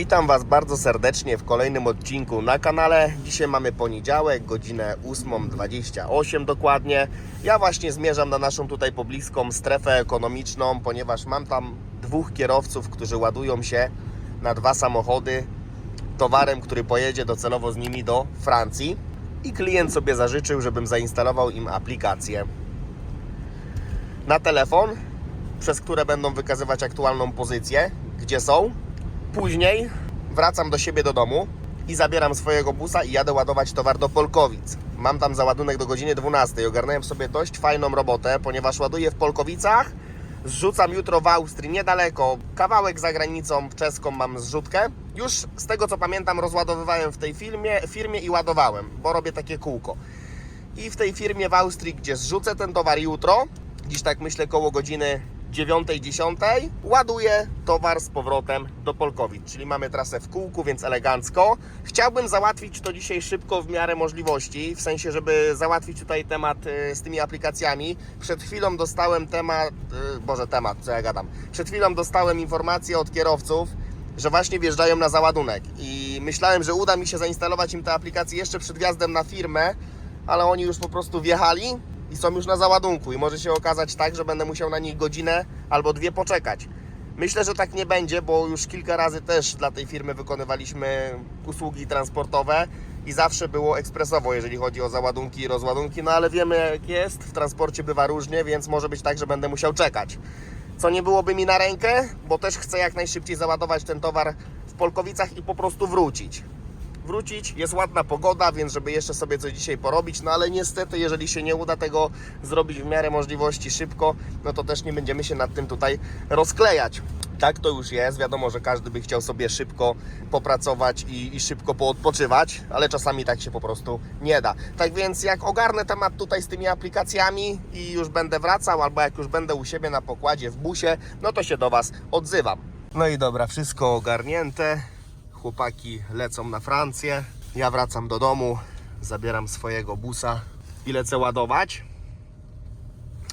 Witam Was bardzo serdecznie w kolejnym odcinku na kanale. Dzisiaj mamy poniedziałek, godzinę 8.28 dokładnie. Ja właśnie zmierzam na naszą tutaj pobliską strefę ekonomiczną, ponieważ mam tam dwóch kierowców, którzy ładują się na dwa samochody towarem, który pojedzie docelowo z nimi do Francji. I klient sobie zażyczył, żebym zainstalował im aplikację na telefon, przez które będą wykazywać aktualną pozycję, gdzie są. Później wracam do siebie do domu i zabieram swojego busa i jadę ładować towar do Polkowic. Mam tam załadunek do godziny 12. Ogarnąłem sobie dość fajną robotę, ponieważ ładuję w Polkowicach. Zrzucam jutro w Austrii, niedaleko, kawałek za granicą czeską mam zrzutkę. Już z tego co pamiętam rozładowywałem w tej firmie, firmie i ładowałem, bo robię takie kółko. I w tej firmie w Austrii, gdzie zrzucę ten towar jutro, dziś tak myślę koło godziny 9-10, ładuję towar z powrotem do Polkowic, czyli mamy trasę w kółku, więc elegancko. Chciałbym załatwić to dzisiaj szybko w miarę możliwości, w sensie, żeby załatwić tutaj temat y, z tymi aplikacjami. Przed chwilą dostałem temat, y, boże temat, co ja gadam. Przed chwilą dostałem informację od kierowców, że właśnie wjeżdżają na załadunek i myślałem, że uda mi się zainstalować im te aplikacje jeszcze przed wjazdem na firmę, ale oni już po prostu wjechali i są już na załadunku i może się okazać tak, że będę musiał na nich godzinę albo dwie poczekać. Myślę, że tak nie będzie, bo już kilka razy też dla tej firmy wykonywaliśmy usługi transportowe i zawsze było ekspresowo, jeżeli chodzi o załadunki i rozładunki, no ale wiemy jak jest, w transporcie bywa różnie, więc może być tak, że będę musiał czekać. Co nie byłoby mi na rękę, bo też chcę jak najszybciej załadować ten towar w Polkowicach i po prostu wrócić wrócić. Jest ładna pogoda, więc żeby jeszcze sobie coś dzisiaj porobić, no ale niestety, jeżeli się nie uda tego zrobić w miarę możliwości szybko, no to też nie będziemy się nad tym tutaj rozklejać. Tak to już jest. Wiadomo, że każdy by chciał sobie szybko popracować i, i szybko poodpoczywać, ale czasami tak się po prostu nie da. Tak więc, jak ogarnę temat tutaj z tymi aplikacjami i już będę wracał, albo jak już będę u siebie na pokładzie w busie, no to się do Was odzywam. No i dobra, wszystko ogarnięte chłopaki lecą na Francję. Ja wracam do domu, zabieram swojego busa i lecę ładować.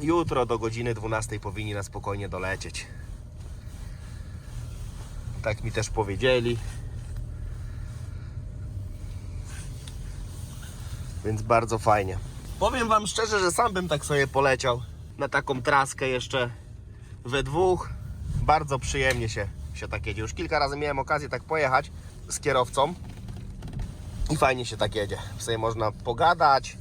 Jutro do godziny 12 powinni na spokojnie dolecieć. Tak mi też powiedzieli. Więc bardzo fajnie. Powiem Wam szczerze, że sam bym tak sobie poleciał na taką traskę jeszcze we dwóch. Bardzo przyjemnie się, się tak jedzie. Już kilka razy miałem okazję tak pojechać z kierowcą i fajnie się tak jedzie. Sobie można pogadać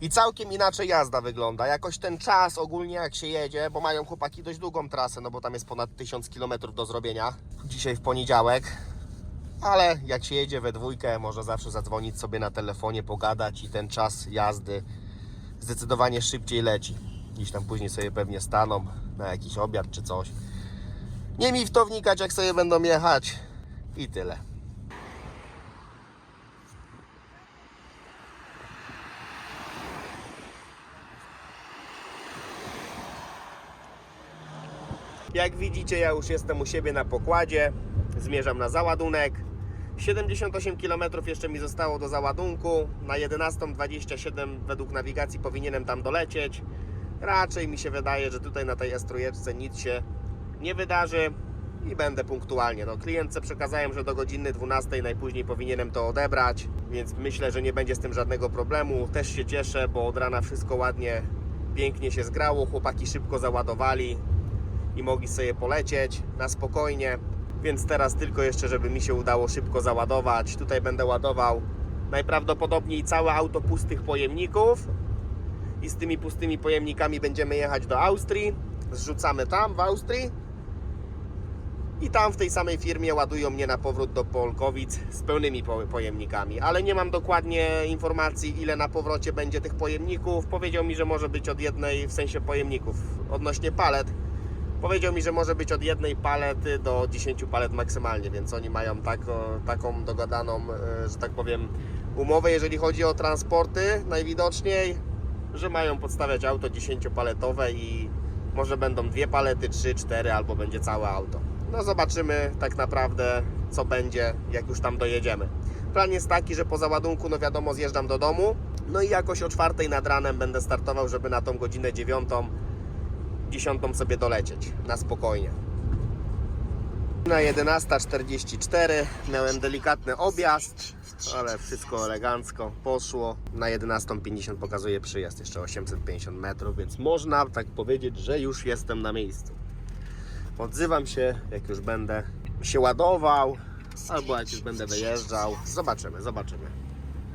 i całkiem inaczej jazda wygląda. Jakoś ten czas ogólnie jak się jedzie, bo mają chłopaki dość długą trasę, no bo tam jest ponad 1000 km do zrobienia. Dzisiaj w poniedziałek. Ale jak się jedzie we dwójkę, można zawsze zadzwonić sobie na telefonie, pogadać i ten czas jazdy zdecydowanie szybciej leci. Gdzieś tam później sobie pewnie staną na jakiś obiad czy coś. Nie mi w to wnikać, jak sobie będą jechać. I tyle. Jak widzicie, ja już jestem u siebie na pokładzie. Zmierzam na załadunek. 78 km jeszcze mi zostało do załadunku. Na 11.27 według nawigacji powinienem tam dolecieć. Raczej mi się wydaje, że tutaj na tej estrujeczce nic się nie wydarzy i będę punktualnie. No, klientce przekazałem, że do godziny 12 najpóźniej powinienem to odebrać, więc myślę, że nie będzie z tym żadnego problemu. Też się cieszę, bo od rana wszystko ładnie, pięknie się zgrało. Chłopaki szybko załadowali i mogli sobie polecieć na spokojnie. Więc teraz tylko jeszcze, żeby mi się udało szybko załadować. Tutaj będę ładował najprawdopodobniej całe auto pustych pojemników i z tymi pustymi pojemnikami będziemy jechać do Austrii. Zrzucamy tam w Austrii i tam w tej samej firmie ładują mnie na powrót do Polkowic z pełnymi po- pojemnikami, ale nie mam dokładnie informacji ile na powrocie będzie tych pojemników. Powiedział mi, że może być od jednej, w sensie pojemników, odnośnie palet. Powiedział mi, że może być od jednej palety do 10 palet maksymalnie, więc oni mają taką dogadaną, e, że tak powiem, umowę, jeżeli chodzi o transporty, najwidoczniej, że mają podstawiać auto 10-paletowe i może będą dwie palety, trzy, cztery, albo będzie całe auto. No zobaczymy tak naprawdę, co będzie, jak już tam dojedziemy. Plan jest taki, że po załadunku, no wiadomo, zjeżdżam do domu, no i jakoś o czwartej nad ranem będę startował, żeby na tą godzinę dziewiątą, dziesiątą sobie dolecieć, na spokojnie. Na 11.44 miałem delikatny objazd, ale wszystko elegancko poszło. Na 11.50 pokazuje przyjazd, jeszcze 850 metrów, więc można tak powiedzieć, że już jestem na miejscu. Odzywam się, jak już będę się ładował, albo jak już będę wyjeżdżał. Zobaczymy, zobaczymy.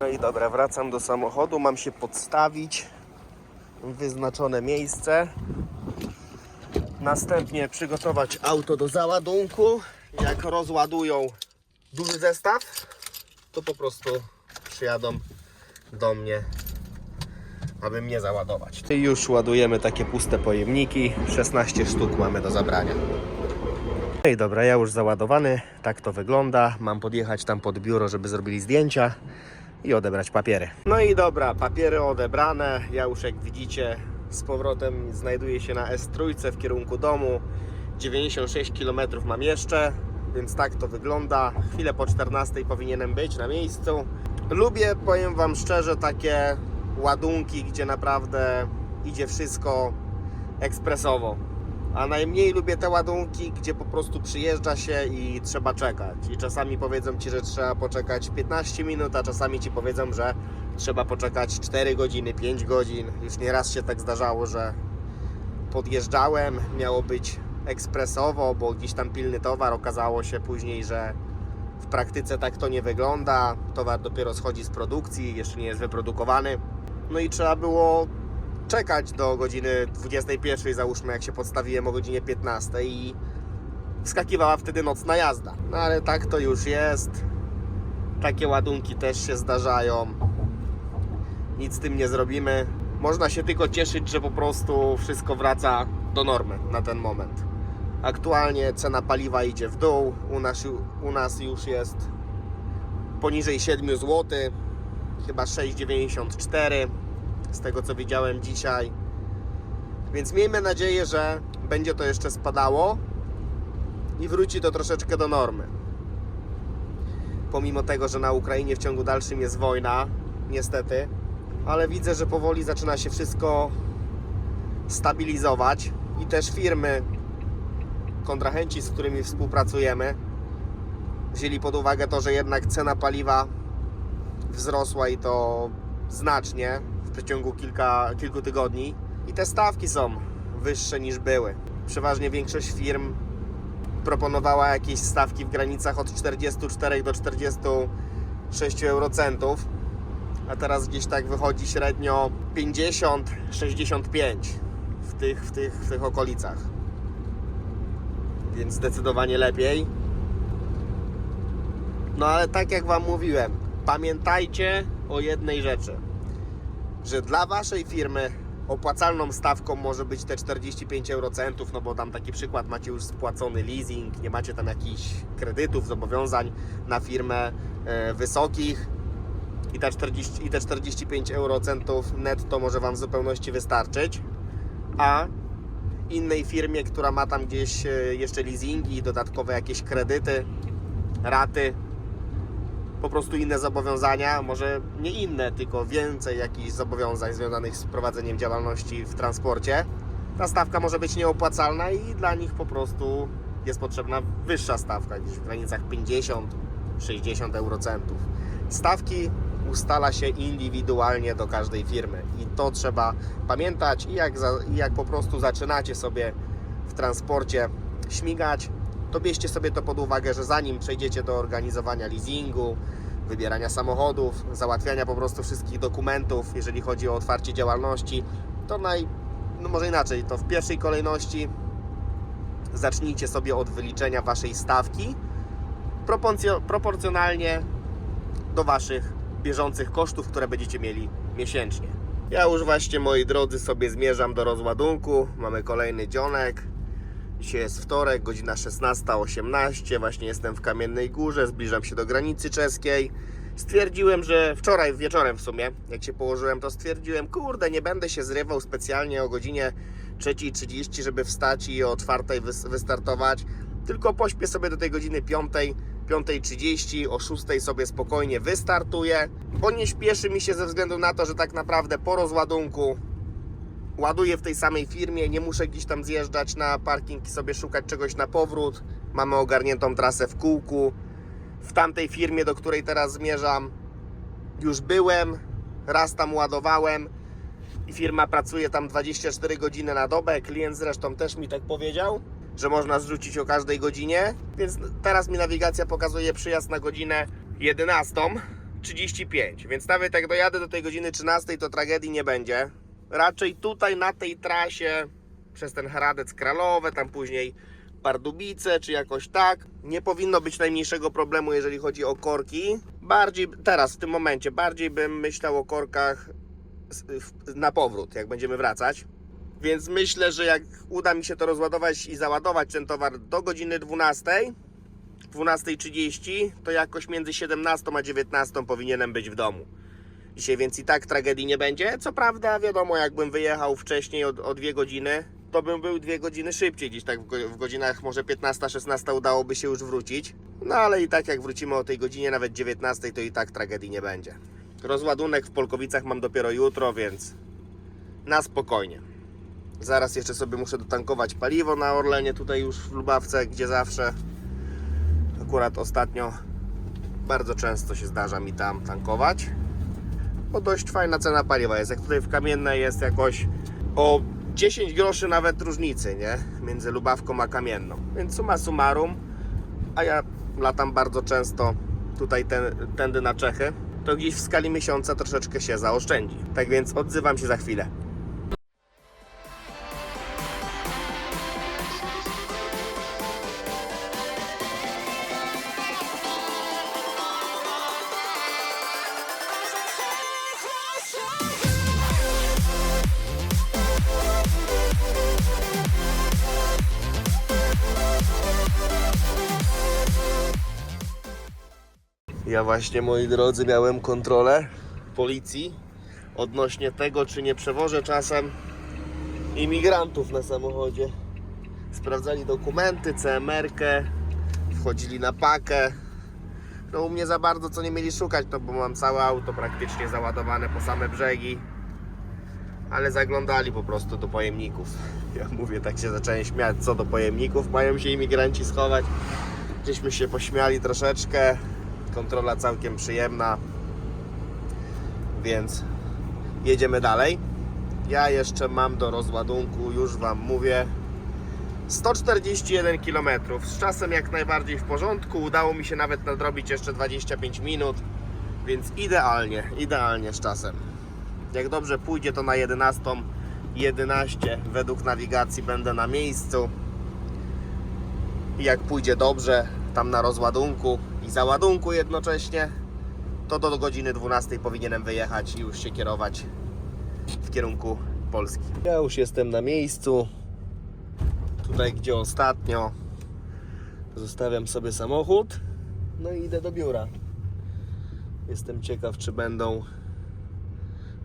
No i dobra, wracam do samochodu, mam się podstawić w wyznaczone miejsce. Następnie przygotować auto do załadunku. Jak rozładują duży zestaw, to po prostu przyjadą do mnie, aby mnie załadować. Już ładujemy takie puste pojemniki. 16 sztuk mamy do zabrania. I dobra, ja już załadowany, tak to wygląda. Mam podjechać tam pod biuro, żeby zrobili zdjęcia i odebrać papiery. No i dobra, papiery odebrane. Ja już jak widzicie z powrotem znajduję się na S3 w kierunku domu. 96 km mam jeszcze, więc tak to wygląda. Chwilę po 14 powinienem być na miejscu. Lubię, powiem Wam szczerze, takie ładunki, gdzie naprawdę idzie wszystko ekspresowo. A najmniej lubię te ładunki, gdzie po prostu przyjeżdża się i trzeba czekać. I czasami powiedzą ci, że trzeba poczekać 15 minut, a czasami ci powiedzą, że trzeba poczekać 4 godziny, 5 godzin. Już nieraz się tak zdarzało, że podjeżdżałem, miało być ekspresowo, bo gdzieś tam pilny towar. Okazało się później, że w praktyce tak to nie wygląda. Towar dopiero schodzi z produkcji, jeszcze nie jest wyprodukowany. No i trzeba było czekać do godziny 21, załóżmy, jak się podstawiłem o godzinie 15 i wskakiwała wtedy nocna jazda. No ale tak to już jest. Takie ładunki też się zdarzają. Nic z tym nie zrobimy. Można się tylko cieszyć, że po prostu wszystko wraca do normy na ten moment. Aktualnie cena paliwa idzie w dół. U nas, u nas już jest poniżej 7 zł. Chyba 6,94 z tego co widziałem dzisiaj. Więc miejmy nadzieję, że będzie to jeszcze spadało i wróci to troszeczkę do normy. Pomimo tego, że na Ukrainie w ciągu dalszym jest wojna, niestety, ale widzę, że powoli zaczyna się wszystko stabilizować i też firmy, kontrahenci, z którymi współpracujemy, wzięli pod uwagę to, że jednak cena paliwa wzrosła i to znacznie w przeciągu kilka, kilku tygodni i te stawki są wyższe niż były. Przeważnie większość firm proponowała jakieś stawki w granicach od 44 do 46 eurocentów, a teraz gdzieś tak wychodzi średnio 50-65 w tych, w, tych, w tych okolicach. Więc zdecydowanie lepiej. No ale tak jak Wam mówiłem, pamiętajcie o jednej rzeczy że dla Waszej firmy opłacalną stawką może być te 45 eurocentów, no bo tam taki przykład macie już spłacony leasing, nie macie tam jakichś kredytów, zobowiązań na firmę e, wysokich i te, 40, i te 45 eurocentów netto może Wam w zupełności wystarczyć, a innej firmie, która ma tam gdzieś e, jeszcze leasingi, dodatkowe jakieś kredyty, raty, po prostu inne zobowiązania, może nie inne, tylko więcej jakichś zobowiązań związanych z prowadzeniem działalności w transporcie, ta stawka może być nieopłacalna i dla nich po prostu jest potrzebna wyższa stawka, gdzieś w granicach 50-60 eurocentów. Stawki ustala się indywidualnie do każdej firmy i to trzeba pamiętać i jak, za, jak po prostu zaczynacie sobie w transporcie śmigać, to bierzcie sobie to pod uwagę, że zanim przejdziecie do organizowania leasingu, wybierania samochodów, załatwiania po prostu wszystkich dokumentów, jeżeli chodzi o otwarcie działalności, to naj, no może inaczej, to w pierwszej kolejności zacznijcie sobie od wyliczenia waszej stawki proporcjo- proporcjonalnie do waszych bieżących kosztów, które będziecie mieli miesięcznie. Ja już właśnie, moi drodzy, sobie zmierzam do rozładunku. Mamy kolejny dzionek. Dzisiaj jest wtorek, godzina 16.18. Właśnie jestem w Kamiennej Górze, zbliżam się do granicy czeskiej. Stwierdziłem, że wczoraj wieczorem w sumie, jak się położyłem, to stwierdziłem, kurde, nie będę się zrywał specjalnie o godzinie 3.30, żeby wstać i o 4.00 wys- wystartować, tylko pośpię sobie do tej godziny 5.00, 5.30, o 6.00 sobie spokojnie wystartuję, bo nie śpieszy mi się ze względu na to, że tak naprawdę po rozładunku ładuję w tej samej firmie, nie muszę gdzieś tam zjeżdżać na parking i sobie szukać czegoś na powrót. Mamy ogarniętą trasę w kółku. W tamtej firmie, do której teraz zmierzam, już byłem, raz tam ładowałem i firma pracuje tam 24 godziny na dobę. Klient zresztą też mi tak powiedział, że można zrzucić o każdej godzinie, więc teraz mi nawigacja pokazuje przyjazd na godzinę 11.35, więc nawet jak dojadę do tej godziny 13, to tragedii nie będzie. Raczej tutaj na tej trasie przez ten Hradec Kralowe, tam później Pardubice, czy jakoś tak. Nie powinno być najmniejszego problemu, jeżeli chodzi o korki. Bardziej teraz, w tym momencie, bardziej bym myślał o korkach na powrót, jak będziemy wracać. Więc myślę, że jak uda mi się to rozładować i załadować ten towar do godziny 12, 12.30, to jakoś między 17 a 19 powinienem być w domu. Dzisiaj więc i tak tragedii nie będzie. Co prawda, wiadomo, jakbym wyjechał wcześniej o, o dwie godziny, to bym był dwie godziny szybciej, gdzieś tak w, go- w godzinach może 15-16 udałoby się już wrócić. No ale i tak jak wrócimy o tej godzinie, nawet 19, to i tak tragedii nie będzie. Rozładunek w Polkowicach mam dopiero jutro, więc na spokojnie. Zaraz jeszcze sobie muszę dotankować paliwo na Orlenie, tutaj już w Lubawce, gdzie zawsze. Akurat ostatnio bardzo często się zdarza mi tam tankować bo dość fajna cena paliwa jest. Jak tutaj w Kamiennej jest jakoś o 10 groszy nawet różnicy, nie? Między Lubawką a Kamienną. Więc summa summarum, a ja latam bardzo często tutaj ten, tędy na Czechy, to gdzieś w skali miesiąca troszeczkę się zaoszczędzi. Tak więc odzywam się za chwilę. Właśnie, moi drodzy, miałem kontrolę policji odnośnie tego, czy nie przewożę czasem imigrantów na samochodzie. Sprawdzali dokumenty, CMR-kę, wchodzili na pakę. No u mnie za bardzo co nie mieli szukać, to bo mam całe auto praktycznie załadowane po same brzegi. Ale zaglądali po prostu do pojemników. Ja mówię, tak się zacząłem śmiać, co do pojemników mają się imigranci schować. Gdzieśmy się pośmiali troszeczkę. Kontrola całkiem przyjemna. Więc jedziemy dalej. Ja jeszcze mam do rozładunku, już Wam mówię, 141 km. Z czasem jak najbardziej w porządku. Udało mi się nawet nadrobić jeszcze 25 minut, więc idealnie, idealnie z czasem. Jak dobrze pójdzie, to na 11, 11 według nawigacji będę na miejscu. Jak pójdzie dobrze, tam na rozładunku załadunku jednocześnie, to do godziny 12 powinienem wyjechać i już się kierować w kierunku Polski. Ja już jestem na miejscu. Tutaj, gdzie ostatnio zostawiam sobie samochód. No i idę do biura. Jestem ciekaw, czy będą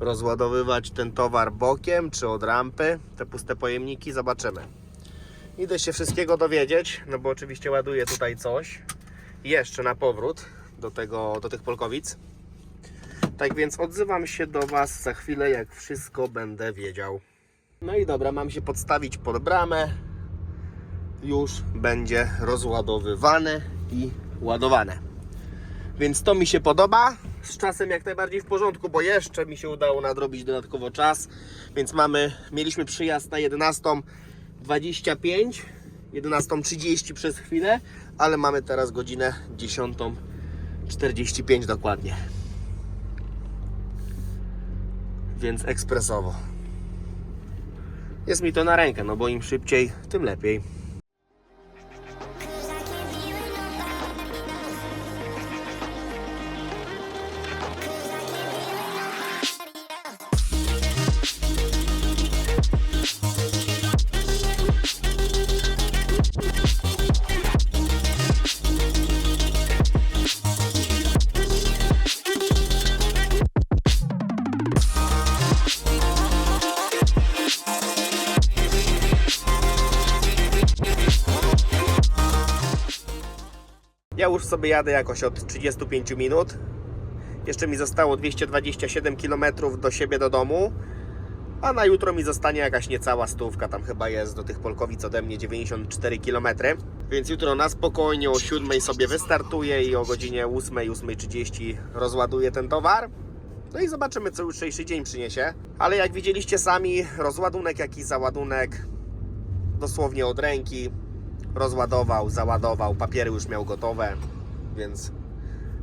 rozładowywać ten towar bokiem, czy od rampy. Te puste pojemniki, zobaczymy. Idę się wszystkiego dowiedzieć, no bo oczywiście ładuję tutaj coś. Jeszcze na powrót do, tego, do tych Polkowic. Tak więc odzywam się do Was za chwilę, jak wszystko będę wiedział. No i dobra, mam się podstawić pod bramę. Już będzie rozładowywane i ładowane. Więc to mi się podoba. Z czasem jak najbardziej w porządku, bo jeszcze mi się udało nadrobić dodatkowo czas. Więc mamy, mieliśmy przyjazd na 11.25, 11.30 przez chwilę, ale mamy teraz godzinę 10.45 dokładnie. Więc ekspresowo. Jest mi to na rękę, no bo im szybciej, tym lepiej. Sobie jadę jakoś od 35 minut. Jeszcze mi zostało 227 km do siebie do domu. a na jutro mi zostanie jakaś niecała stówka, tam chyba jest do tych Polkowic ode mnie 94 km. Więc jutro na spokojnie o 7 sobie wystartuję i o godzinie 8, 8.30 rozładuję ten towar. No i zobaczymy, co jutrzejszy dzień przyniesie. Ale jak widzieliście sami, rozładunek, jak i załadunek dosłownie od ręki. Rozładował, załadował, papiery już miał gotowe, więc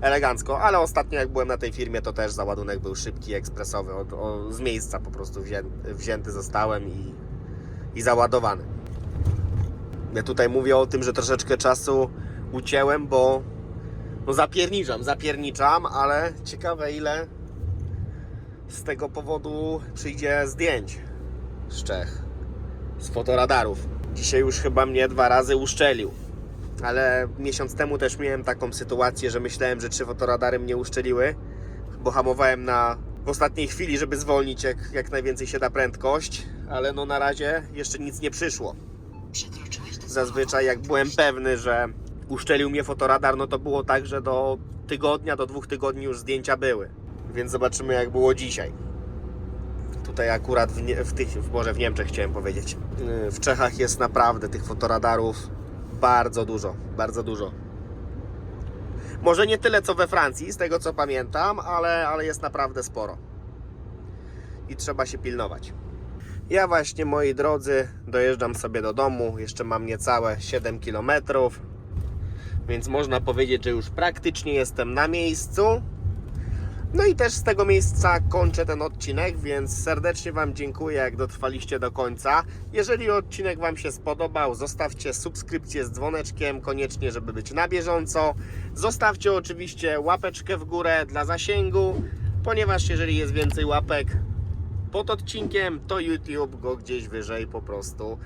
elegancko. Ale ostatnio, jak byłem na tej firmie, to też załadunek był szybki, ekspresowy. Od, o, z miejsca po prostu wzię, wzięty zostałem i, i załadowany. Ja tutaj mówię o tym, że troszeczkę czasu ucięłem, bo no zapierniczam, zapierniczam, ale ciekawe ile z tego powodu przyjdzie zdjęć z Czech, z fotoradarów. Dzisiaj już chyba mnie dwa razy uszczelił. Ale miesiąc temu też miałem taką sytuację, że myślałem, że trzy fotoradary mnie uszczeliły, bo hamowałem na w ostatniej chwili, żeby zwolnić jak, jak najwięcej się da prędkość, ale no na razie jeszcze nic nie przyszło. Zazwyczaj jak byłem pewny, że uszczelił mnie fotoradar, no to było tak, że do tygodnia, do dwóch tygodni już zdjęcia były. Więc zobaczymy jak było dzisiaj. Tutaj akurat w, w tych, w, może w Niemczech chciałem powiedzieć. Yy, W Czechach jest naprawdę tych fotoradarów bardzo dużo, bardzo dużo. Może nie tyle co we Francji, z tego co pamiętam, ale, ale jest naprawdę sporo. I trzeba się pilnować. Ja właśnie, moi drodzy, dojeżdżam sobie do domu. Jeszcze mam niecałe 7 km. Więc można powiedzieć, że już praktycznie jestem na miejscu. No i też z tego miejsca kończę ten odcinek, więc serdecznie Wam dziękuję, jak dotrwaliście do końca. Jeżeli odcinek Wam się spodobał, zostawcie subskrypcję z dzwoneczkiem, koniecznie, żeby być na bieżąco. Zostawcie oczywiście łapeczkę w górę dla zasięgu, ponieważ jeżeli jest więcej łapek pod odcinkiem, to YouTube go gdzieś wyżej po prostu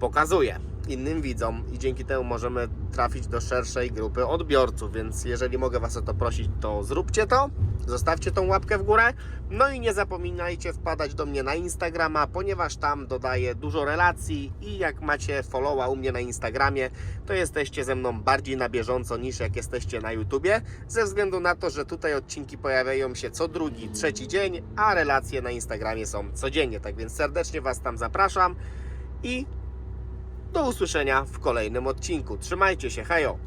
pokazuje innym widzom i dzięki temu możemy trafić do szerszej grupy odbiorców, więc jeżeli mogę Was o to prosić, to zróbcie to, zostawcie tą łapkę w górę, no i nie zapominajcie wpadać do mnie na Instagrama, ponieważ tam dodaję dużo relacji i jak macie followa u mnie na Instagramie, to jesteście ze mną bardziej na bieżąco niż jak jesteście na YouTubie, ze względu na to, że tutaj odcinki pojawiają się co drugi, trzeci dzień, a relacje na Instagramie są codziennie, tak więc serdecznie Was tam zapraszam i do usłyszenia w kolejnym odcinku. Trzymajcie się, hejo!